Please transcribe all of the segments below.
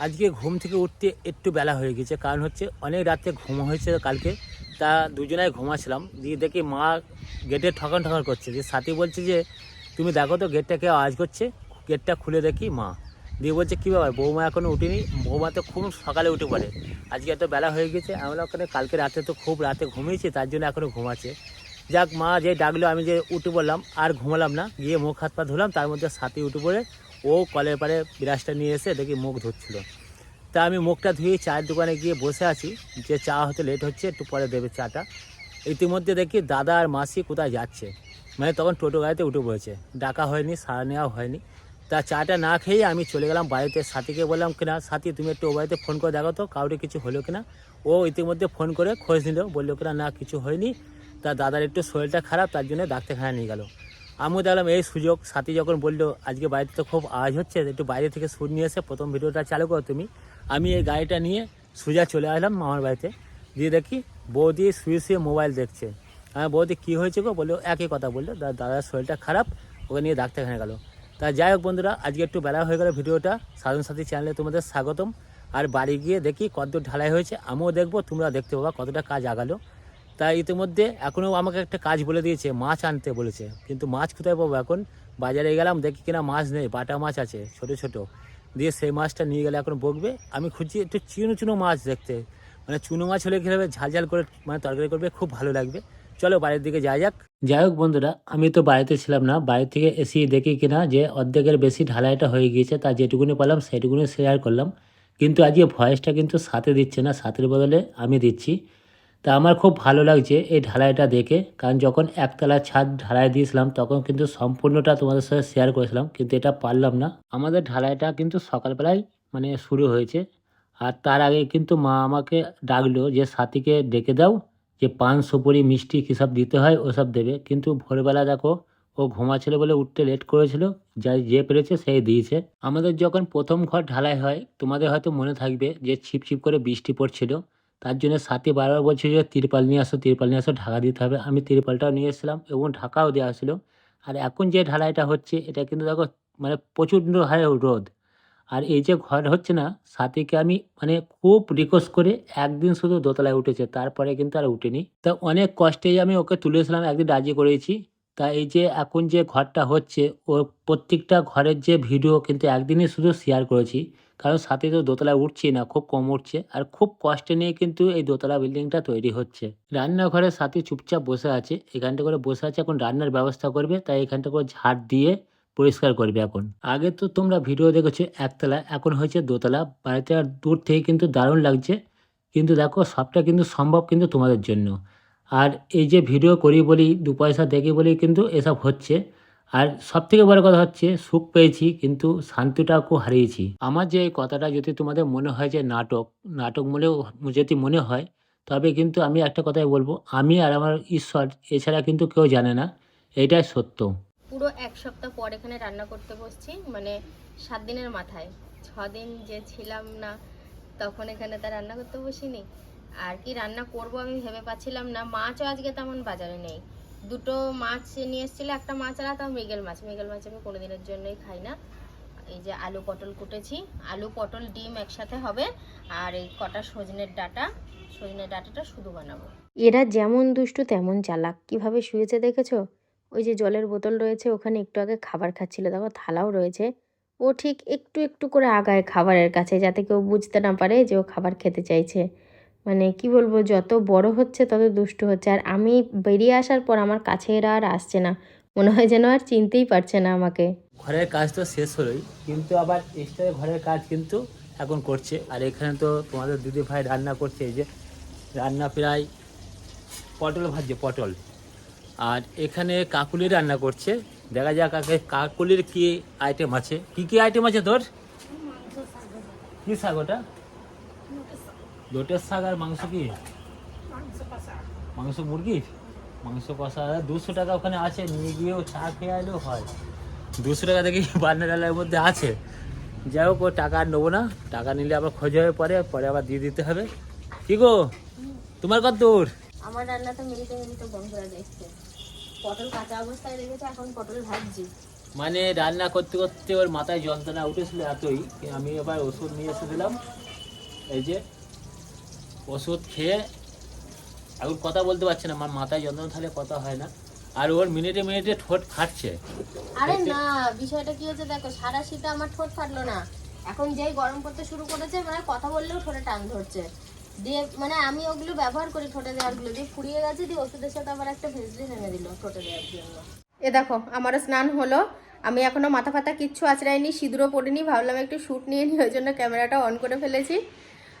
আজকে ঘুম থেকে উঠতে একটু বেলা হয়ে গেছে। কারণ হচ্ছে অনেক রাতে ঘুম হয়েছে কালকে। তা দুজনায় ঘুমাচ্ছিলাম। দিয়ে দেখি মা গেটে ঠকান ঠকান করছে। যে সাথী বলছে যে, তুমি দেখো তো গেটটা কেউ আওয়াজ করছে। গেটটা খুলে দেখি মা। দিয়ে বলছে, কী ব্যাপার? বৌমা এখনও উঠিনি? বৌমা তো খুব সকালে উঠে পড়ে। আজকে এত বেলা হয়ে গেছে। আমরা ওখানে কালকে রাতে তো খুব রাতে ঘুমিয়েছি, তার জন্য এখনও ঘুমাচ্ছে। যাক মা যে ডাকলো, আমি যে উঠে পড়লাম, আর ঘুমালাম না। গিয়ে মুখ হাত পা ধুলাম, তার মধ্যে সাথী উঠে পড়ে। ও কলের পাড়ে বিরাজটা নিয়ে এসে দেখি মুখ ধুচ্ছিল। তা আমি মুখটা ধুয়ে চায়ের দোকানে গিয়ে বসে আছি, যে চা হতে লেট হচ্ছে, একটু পরে দেবে চাটা। ইতিমধ্যে দেখি দাদা আর মাসি কোথায় যাচ্ছে। মানে তখন টোটো গাড়িতে উঠে পড়েছে। ডাকা হয়নি সারা নেওয়া হয়নি। তা চাটা না খেয়ে আমি চলে গেলাম বাড়িতে। সাথীকে বললাম, কিনা, সাথী, তুমি একটু ও বাড়িতে ফোন করে দেখো তো, কাউরে কিছু হলো কিনা? ও ইতিমধ্যে ফোন করে খোঁজ নিল, বলল, কিনা, না, কিছু হয়নি। তা দাদার একটু শরীরটা খারাপ, তার জন্য ডাক্তারখানা নিয়ে গেল। আমিও দেখলাম, এই সুযোগ, সাথী যখন বলল, আজকে বাড়িতে তো খুব আওয়াজ হচ্ছে, একটু বাইরে থেকে সুর নিয়ে এসে প্রথম ভিডিওটা চালু করো তুমি। আমি এই গাড়িটা নিয়ে সোজা চলে আসলাম মামার বাড়িতে। দিয়ে দেখি বৌদি শুয়ে শুয়ে মোবাইল দেখছে। আমি বৌদি, কী হয়েছে গো? বলল, একই কথা বলল দাদার শরীরটা খারাপ, ওকে নিয়ে ডাক্তারখানা গেলো। তা যাই হোক বন্ধুরা, আজকে একটু বেলা হয়ে গেল ভিডিওটা। সাধন সাথী চ্যানেলে তোমাদের স্বাগতম। আর বাড়ি গিয়ে দেখি কতদূর ঢালাই হয়েছে, আমিও দেখব, তোমরা দেখতে পাবা কতটা কাজ আগালো। তা ইতিমধ্যে এখনও আমাকে একটা কাজ বলে দিয়েছে, মাছ আনতে বলেছে। কিন্তু মাছ কোথায় পাবো এখন? বাজারে গেলাম, দেখি কিনা মাছ নেই, বাটা মাছ আছে, ছোট ছোট। দিয়ে সেই মাছটা নিয়ে গেলে এখন বকবে। আমি খুঁজছি একটু চুনো চুনো মাছ দেখতে। মানে চুনো মাছ হলে কী হবে ঝাল ঝাল করে মানে তরকারি করবে, খুব ভালো লাগবে। চলো বাড়ির দিকে যাওয়া যাক। যাই হোক বন্ধুরা, আমি তো বাড়িতে ছিলাম না। বাড়ি থেকে এসে দেখি কিনা যে অর্ধেকের বেশি ঢালাইটা হয়ে গিয়েছে, তা যেটুকুনি পেলাম সেটুকুনি শেয়ার করলাম। কিন্তু আজকে ভয়েসটা কিন্তু সাথে দিচ্ছে না, সাথের বদলে আমি দিচ্ছি। তা আমার খুব ভালো লাগছে এই ঢালাইটা দেখে। কারণ যখন একতলা ছাদ ঢালাই দিয়েছিলাম, তখন কিন্তু সম্পূর্ণটা তোমাদের সাথে শেয়ার করেছিলাম, কিন্তু এটা পারলাম না। আমাদের ঢালাইটা কিন্তু সকালবেলায় মানে শুরু হয়েছে। আর তার আগে কিন্তু মা আমাকে ডাকলো যে, সাথীকে ডেকে দাও, যে পান, সুপুরি, মিষ্টি কী সব দিতে হয় ওসব দেবে। কিন্তু ভোরবেলা দেখো, ও ঘুমাচ্ছিল বলে উঠতে লেট করেছিল যাই যে পেরেছে সেই দিয়েছে। আমাদের যখন প্রথম ঘর ঢালাই হয়, তোমাদের হয়তো মনে থাকবে যে ছিপ ছিপ করে বৃষ্টি পড়ছিল। তার জন্য সাথে বারবার বলছে যে, তিরপাল নিয়ে আসো, তিরপাল নিয়ে আসো, ঢাকা দিতে হবে। আমি তিরপালটাও নিয়ে এসেছিলাম এবং ঢাকাও দেওয়া ছিল আর এখন যে ঢালাইটা হচ্ছে, এটা কিন্তু দেখো মানে প্রচণ্ড হারে রোদ। আর এই যে ঘর হচ্ছে না, সাথীকে আমি মানে খুব রিকোয়েস্ট করে একদিন শুধু দোতলায় উঠেছে, তারপরে কিন্তু আর উঠেনি। তা অনেক কষ্টে আমি ওকে তুলেছিলাম একদিন রাজি করেছি। তা এই যে এখন যে ঘরটা হচ্ছে, ও প্রত্যেকটা ঘরের যে ভিডিও কিন্তু একদিনই শুধু শেয়ার করেছি। কারণ সাথে তো দোতলায় উঠছি না, খুব কম উঠছে। আর খুব কষ্টে নিয়ে কিন্তু এই দোতলা বিল্ডিংটা তৈরি হচ্ছে। রান্নাঘরে সাথে চুপচাপ বসে আছে। এখানটা করে বসে আছে, এখন রান্নার ব্যবস্থা করবে। তাই এখানটা করে ঝাড় দিয়ে পরিষ্কার করবে এখন। আগে তো তোমরা ভিডিও দেখেছ একতলা, এখন হয়েছে দোতলা। বাড়িতে আর দূর থেকে কিন্তু দারুণ লাগছে। কিন্তু দেখো, সবটা কিন্তু সম্ভব কিন্তু তোমাদের জন্য। আর এই যে ভিডিও করি বলি, দু পয়সা দেখি বলি কিন্তু এসব হচ্ছে। আর সব থেকে বড় কথা হচ্ছে, সুখ পেয়েছি কিন্তু শান্তিটাকেও হারিয়েছি। আমার যে এই কথাটা যদি তোমাদের মনে হয় যে নাটক নাটক বলেও যদি মনে হয়, তবে কিন্তু আমি একটা কথাই বলব, আমি আর আমার ঈশ্বর এছাড়া কিন্তু কেউ জানে না, এটাই সত্য। পুরো এক সপ্তাহ পর এখানে রান্না করতে বসছি মানে সাত দিনের মাথায়। ছ দিন যে ছিলাম না, তখন এখানে তা রান্না করতে বসিনি। আর কি রান্না করব আমি ভেবে পাচ্ছিলাম না। মাছও আজকে তেমন বাজারে নেই। দুটো মাছ নিয়ে এসেছিল, একটা মাছ আর তাও মৃগেল মাছ। মৃগেল মাছ আমি কোনোদিনের জন্যই খাই না। এই যে আলু পটল কুটেছি। আলু, পটল, ডিম একসাথে হবে। আর এই কটা সজনের ডাটা। সজনের ডাটাটা শুধু বানাবো। এরা যেমন দুষ্টু তেমন চালাক। কীভাবে শুয়েছে দেখেছ? ওই যে জলের বোতল রয়েছে, ওখানে একটু আগে খাবার খাচ্ছিল। দেখো, থালাও রয়েছে। ও ঠিক একটু একটু করে আগায় খাবারের কাছে, যাতে কেউ বুঝতে না পারে যে ও খাবার খেতে চাইছে। মানে কি বলব, যত বড় হচ্ছে তত দুষ্টু হচ্ছে। আর আমি বেরিয়ে আসার পর আমার কাছে এরা আর আসছে না। মনে হয় যেন আর চিনতেই পারছে না আমাকে। ঘরের কাজ তো শেষ হলোই, কিন্তু আবার এক্সট্রা ঘরের কাজ কিন্তু এখন করছে। আর এখানে তো তোমাদের দিদি ভাই রান্না করছে, এই যে রান্না প্রায় পটল ভাজছে, পটল। আর এখানে কাকুলি রান্না করছে। দেখা যাক আগে কাকুলির কি আইটেম আছে। কি কি আইটেম আছে তোর? কি শাক ওটা লোটের শাক আর মাংস কি? মাংস মুরগির? মাংস কষা দুশো টাকা ওখানে আছে নিয়ে গিয়েও চা খেয়ে এলেও হয়। দুশো টাকা দেখি বান্না ডালের মধ্যে আছে। যাই হোক ও টাকা আর নেব না। টাকা নিলে আবার খোঁজ হয়ে পরে পরে আবার দিয়ে দিতে হবে। কি গো? তোমার কত দূর? আমার রান্না তো মিলিতে মিলিতে বন্ধুরা দেখছে পটল কাঁচা অবস্থায় রেখেছে এখন পটল ভাজছি। মানে রান্না করতে করতে ওর মাথায় যন্ত্রণা উঠেছিল এতই আমি এবার ওষুধ নিয়ে এসে দিলাম। এই যে ওষুধ খেয়ে এখন কথা বলতে পারছে না আমার মাথায় যন্ত্রণা তাহলে কথা হয় না। আর ওর মিনিটে মিনিটে ঠোঁট ফাটছে। আরে না বিষয়টা কি হচ্ছে দেখো সারা শীতে আমার ঠোঁট ফাটলো না। এখন যেই গরম পড়তে শুরু করেছে মানে কথা বললেও ঠোঁটে টান ধরছে। দিয়ে মানে আমি ওগুলো ব্যবহার করি ঠোঁটে দেওয়ারগুলো দিয়ে ফুরিয়ে গেছে দিয়ে ওষুধের সাথে আবার একটা ভেজলিন এনে দিল ঠোঁটে দেওয়ার জন্য। এ দেখো আমারও স্নান হলো। আমি এখনও মাথা ফাতা কিচ্ছু আঁচড়াইনি সিঁদুরও পড়িনি ভাবলাম একটু শ্যুট নিয়ে নিই ওই জন্য ক্যামেরাটা অন করে ফেলেছি।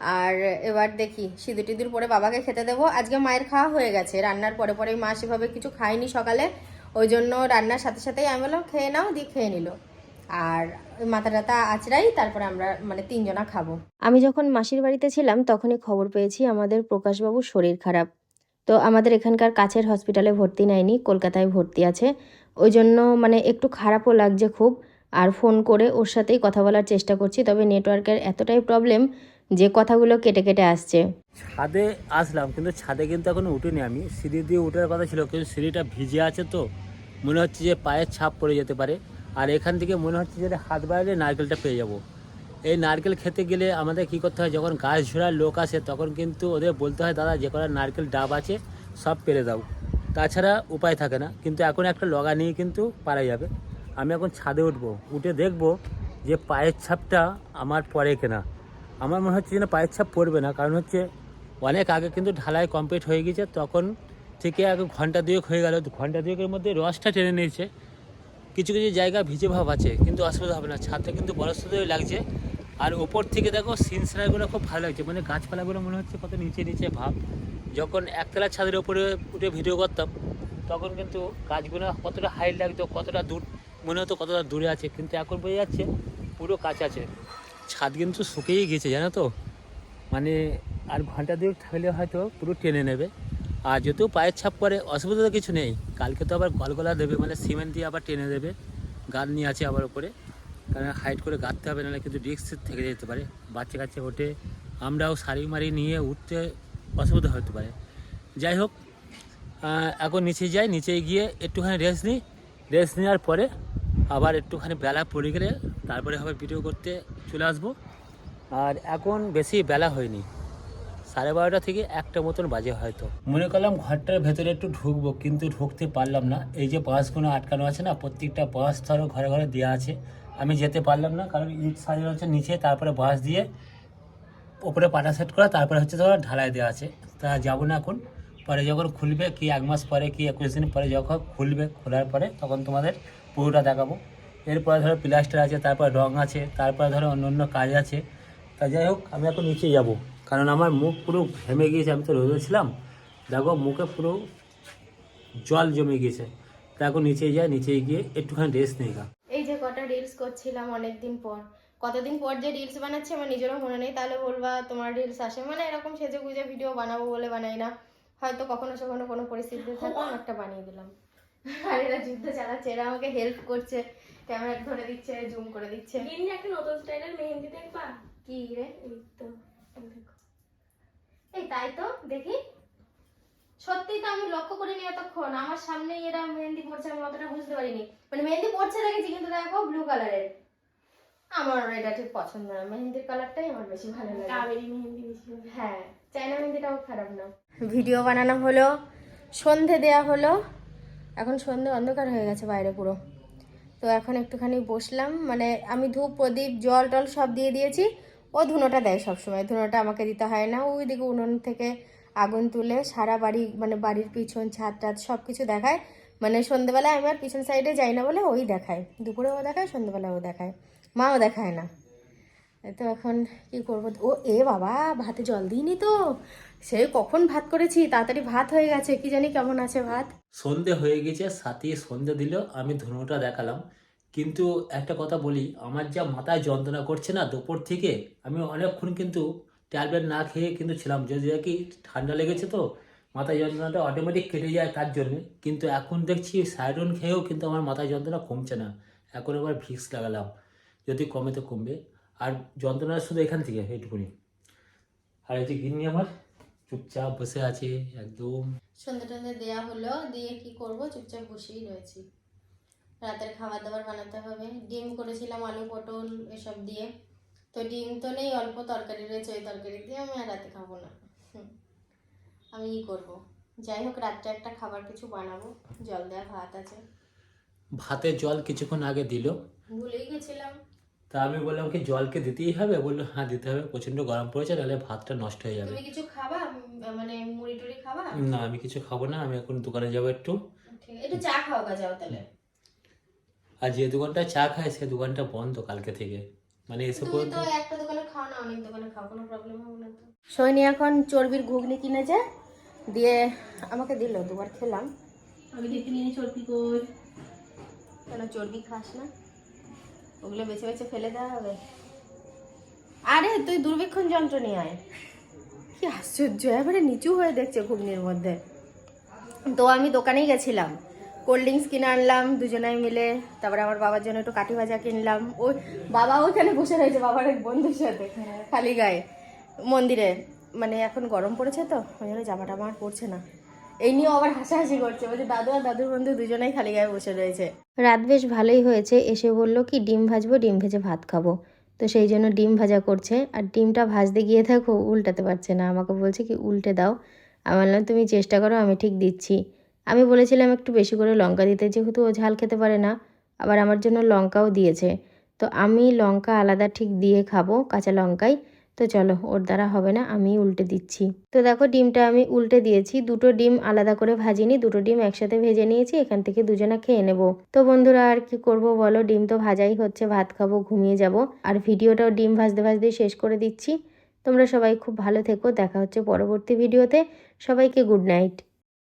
আর এবার দেখি, সিঁদুর টিঁদুর পরে বাবাকে খেতে দেবো। আজকে মায়ের খাওয়া হয়ে গেছে, রান্নার পরে পরেই মা সেভাবে কিছু খায়নি সকালে। ওই জন্য রান্নার সাথে সাথেই আমি বললাম, খেয়ে নাও, দিয়ে খেয়ে নিল। আর মাথা টাথা আঁচড়াই তারপরে আমরা মানে তিনজনা খাব। আমি যখন মাসির বাড়িতে ছিলাম, তখনই খবর পেয়েছি আমাদের প্রকাশবাবুর শরীর খারাপ। তো আমাদের এখানকার কাছের হসপিটালে ভর্তি নেয়নি, কলকাতায় ভর্তি আছে। ওই জন্য মানে একটু খারাপও লাগছে খুব। আর ফোন করে ওর সাথেই কথা বলার চেষ্টা করছি, তবে নেটওয়ার্কের এতটাই প্রবলেম যে কথাগুলো কেটে কেটে আসছে। ছাদে আসলাম, কিন্তু ছাদে কিন্তু এখন উঠিনি আমি। সিঁড়ি দিয়ে উঠার কথা ছিল, কিন্তু সিঁড়িটা ভিজে আছে তো। মনে হচ্ছে যে পায়ের ছাপ পড়ে যেতে পারে। আর এখান থেকে মনে হচ্ছে যে হাত বাড়ালে নারকেলটা পেয়ে যাব। এই নারকেল খেতে গেলে আমাদের কি করতে হয়, যখন গাছ ঝোড়ার লোক আসে, তখন কিন্তু ওদের বলতে হয়, দাদা, যে কটা নারকেল ডাব আছে, সব পেরে দাও। তাছাড়া উপায় থাকে না, কিন্তু এখন একটা লগা নিয়ে কিন্তু পারা যাবে। আমি এখন ছাদে উঠবো, উঠে দেখব যে পায়ের ছাপটা আমার পরে কেনা। আমার মনে হচ্ছে যেন পায়ের ছাপ পড়বে না, কারণ হচ্ছে অনেক আগে কিন্তু ঢালাই কমপ্লিট হয়ে গেছে, তখন থেকে আগে ঘণ্টা দুয়েক হয়ে গেল, ঘণ্টা দুয়েকের মধ্যে রসটা টেনে নিয়েছে। কিছু কিছু জায়গা ভিজে ভাব আছে, কিন্তু অসুবিধা হবে না, ছাদটা কিন্তু বরফ লাগছে। আর ওপর থেকে দেখো সিন সিনারিগুলো খুব ভালো লাগছে মানে গাছপালাগুলো মনে হচ্ছে কত নিচে নিচে ভাব। যখন একতলা ছাদের উপরে উঠে ভিডিও করতাম, তখন কিন্তু গাছগুলো কতটা হাইট লাগতো, কতটা দূর, মনে হতো কতটা দূরে আছে, কিন্তু এখন বোঝা যাচ্ছে পুরো কাছে আছে। ছাদ কিন্তু শুকিয়েই গেছে, জানো তো। মানে আর ঘণ্টা দুয়েক থাকলে হয়তো পুরো টেনে নেবে। আর যেহেতু পায়ের ছাপ পরে অসুবিধা তো কিছু নেই। কালকে তো আবার গলগলা দেবে মানে সিমেন্ট দিয়ে আবার টেনে দেবে। গাদ নিয়ে আছে আবার উপরে। কারণ হাইট করে গাঁদতে হবে, নাহলে কিন্তু রিক্স থেকে যেতে পারে। বাচ্চা কাচ্চা ওঠে, আমরাও শাড়ি মারি নিয়ে উঠতে অসুবিধা হতে পারে। যাই হোক এখন নিচে যাই, নিচে গিয়ে একটুখানি রেস্ট নিই। রেস্ট নেওয়ার পরে আবার একটুখানি বেলা পড়ে গেলে তারপরে আবার ভিডিও করতে চলে আসব। আর এখন বেশি বেলা হয়নি। সাড়ে বারোটা থেকে একটা মতন বাজে হয়তো। মনে করলাম ঘরটার ভেতরে একটু ঢুকবো, কিন্তু ঢুকতে পারলাম না। এই যে বাসগুলো আটকানো আছে না, প্রত্যেকটা বাস ধরো ঘরে ঘরে দেওয়া আছে। আমি যেতে পারলাম না, কারণ ইট সাজানো হচ্ছে নিচে, তারপরে বাস দিয়ে ওপরে পাটা সেট করা, তারপরে হচ্ছে ধরো ঢালাই দেওয়া আছে। তা যাব না এখন। পরে যখন খুলবে, কি এক মাস পরে, কি একুশ দিন পরে যখন খুলবে, খোলার পরে তখন তোমাদের পুরোটা দেখাবো। এরপরে ধরো প্লাস্টার আছে, তারপর রং আছে, তারপরে ধরো অন্য অন্য কাজ আছে। তা যাই হোক, আমি এখন নিচে যাব। কারণ আমার মুখ পুরো ঘেমে গিয়েছে, আমি তো রোদে ছিলাম। দেখো, মুখে পুরো জল জমে গিয়েছে। তা এখন নিচে যাই, নিচে গিয়ে একটুখানি রেস্ট নিই এই যে কটা রিলস করছিলাম অনেক দিন পর। কতদিন পর যে রিলস বানাচ্ছি আমার নিজেরও মনে নেই। তাহলে বলবা, তোমার রিলস আসে? মানে এরকম সেজে গুজে ভিডিও বানাবো বলে বানাই না। হয়তো কখনো সখনো কোনো পরিস্থিতিতে থাকলাম একটা বানিয়ে দিলাম। আর এরা যুদ্ধ চালাচ্ছে এরা আমাকে হেল্প করছে ক্যামেরা ধরে দিচ্ছে জুম করে দিচ্ছে। দিন একটা নতুন স্টাইলের মেহেন্দি দেখবা? কি রে? এই তো এই তাই তো দেখি। সত্যি তো আমি লক্ষ্য করিনি এতক্ষণ আমার সামনেই এরা মেহেন্দি পড়ছে আমি অতটা বুঝতে পারিনি। মানে মেহেন্দি পড়ছে দেখেছি কিন্তু দেখো ব্লু কালারের আমার এটা ঠিক পছন্দ না মেহেন্দির কালারটাই আমার বেশি ভালো লাগে। কাবেরি মেহেন্দি বেশি। হ্যাঁ চাইনা মেহেন্দিটাও খারাপ না। ভিডিও বানানো হলো, সন্ধে দেয়া হলো, এখন সন্ধে অন্ধকার হয়ে গেছে বাইরে পুরো। তো এখন একটুখানি বসলাম মানে আমি ধূপ, প্রদীপ, জল টল সব দিয়ে দিয়েছি, ও ধুনোটা দেয় সবসময়, ধুনোটা আমাকে দিতে হয় না, ওই দিকে উনুন থেকে আগুন তুলে সারা বাড়ি মানে বাড়ির পিছন, ছাদ টাদ সব কিছু দেখায় মানে সন্ধেবেলায় আমি আর পিছন সাইডে যাই না বলে ওই দেখায়, দুপুরেও দেখায় সন্ধেবেলাও দেখায়, মাও দেখায় না। তো এখন কি করব? ও, এ বাবা, ভাতে জল দিইনি তো। সে কখন ভাত করেছি? তাড়াতাড়ি ভাত হয়ে গেছে। কি জানি কেমন আছে ভাত। সন্ধে হয়ে গেছে, সাথে সন্ধে দিল, আমি ধনুটা দেখালাম। কিন্তু একটা কথা বলি, আমার যা মাথায় যন্ত্রণা করছে না দুপুর থেকে, আমি অনেকক্ষণ কিন্তু ট্যাবলেট না খেয়ে কিন্তু ছিলাম। যদি কি ঠান্ডা লেগেছে তো, মাথায় যন্ত্রণাটা অটোমেটিক কেটে যায় তার জন্য। কিন্তু এখন দেখছি সাইডন খেয়েও কিন্তু আমার মাথায় যন্ত্রণা কমছে না। এখন আবার ভিক্স লাগালাম। যদি কমে তো কমবে। আর যন্ত্রণা শুধু এখান থেকে এইটুকুনি। আর এই যে গিন্নি আমার চুপচাপ বসে আছে একদম। সন্ধে টন্ধে দেওয়া হলো দিয়ে কি করব? চুপচাপ বসেই রয়েছি। রাতের খাবার দাবার বানাতে হবে। ডিম করেছিলাম আলু পটল এসব দিয়ে। তো ডিম তো নেই অল্প তরকারি রয়েছে ওই তরকারি দিয়ে আমি আর রাতে খাব না। আমি ই করব। যাই হোক রাত্রে একটা খাবার কিছু বানাবো। জল দেওয়া ভাত আছে। ভাতের জল কিছুক্ষণ আগে দিল। ভুলেই গেছিলাম। তা আমি বললাম কি জলকে দিতেই হবে? বলল হ্যাঁ দিতে হবে প্রচণ্ড গরম পড়েছে নাহলে ভাতটা নষ্ট হয়ে যাবে। তুমি কিছু খাবা? মানে মুড়ি টুড়ি খাবা? না আমি কিছু খাব না আমি এখন দোকানে যাব একটু। ঠিক একটু চা খাও গা যাও তাহলে। আর যে দোকানটা চা খায় সে দোকানটা বন্ধ কালকে থেকে। মানে এসে তুমি তো একটা দোকানে খাও না অনেক দোকানে খাও কোনো প্রবলেম হবে না তো। সৈনি এখন চর্বির ঘুগনি কিনেছে দিয়ে আমাকে দিল দুবার খেলাম। আমি দেখে নিয়ে চর্বি কই। কেন চর্বি খাস না? ওগুলো বেছে বেছে ফেলে দেওয়া হবে। আরে, তুই দুর্ভিক্ষণ যন্ত্র নিয়ে আয়। কি আশ্চর্য এবারে নিচু হয়ে দেখছে ঘুগনির মধ্যে। তো আমি দোকানেই গেছিলাম। কোল্ড ড্রিঙ্কস কিনে আনলাম, দুজনাই মিলে। তারপরে আমার বাবার জন্য একটু কাঠি ভাজা কিনলাম। ওই বাবা ওইখানে বসে রয়েছে, বাবার এক বন্ধুর সাথে, খালি গায়ে। মন্দিরে। মানে এখন গরম পড়েছে তো, ওই জন্য জামা টামা পড়ছে না। এই নিয়ে আবার হাসাহাসি করছে। বলছে, দাদু আর দাদুর বন্ধু দুজনেই খালি গায়ে বসে রয়েছে। রাত বেশ ভালোই হয়েছে। এসে বলল কি, ডিম ভাজবো, ডিম ভেজে ভাত খাব। তো সেই জন্য ডিম ভাজা করছে। আর ডিমটা ভাজতে গিয়ে থাকো উল্টাতে পারছে না। আমাকে বলছে কি, উল্টে দাও। আমি বললাম, তুমি চেষ্টা করো, আমি ঠিক দিচ্ছি। আমি বলেছিলাম, একটু বেশি করে লঙ্কা দিতে। যেহেতু ও ঝাল খেতে পারে না, আবার আমার জন্য লঙ্কাও দিয়েছে। তো আমি লঙ্কা আলাদা ঠিক দিয়ে খাব, কাঁচা লঙ্কাই। তো চলো, ওর দ্বারা হবে না আমি উল্টে দিচ্ছি। তো দেখো, ডিমটা আমি উল্টে দিয়েছি। দুটো ডিম আলাদা করে ভাজিনি, দুটো ডিম একসাথে ভেজে নিয়েছি, এখান থেকে দুজনা খেয়ে নেব। তো বন্ধুরা, আর কি করব বলো? ডিম তো ভাজাই হচ্ছে, ভাত খাব, ঘুমিয়ে যাব। আর ভিডিওটাও ডিম ভাজতে ভাজতে শেষ করে দিচ্ছি। তোমরা সবাই খুব ভালো থেকো, দেখা হচ্ছে পরবর্তী ভিডিওতে। সবাইকে গুড নাইট।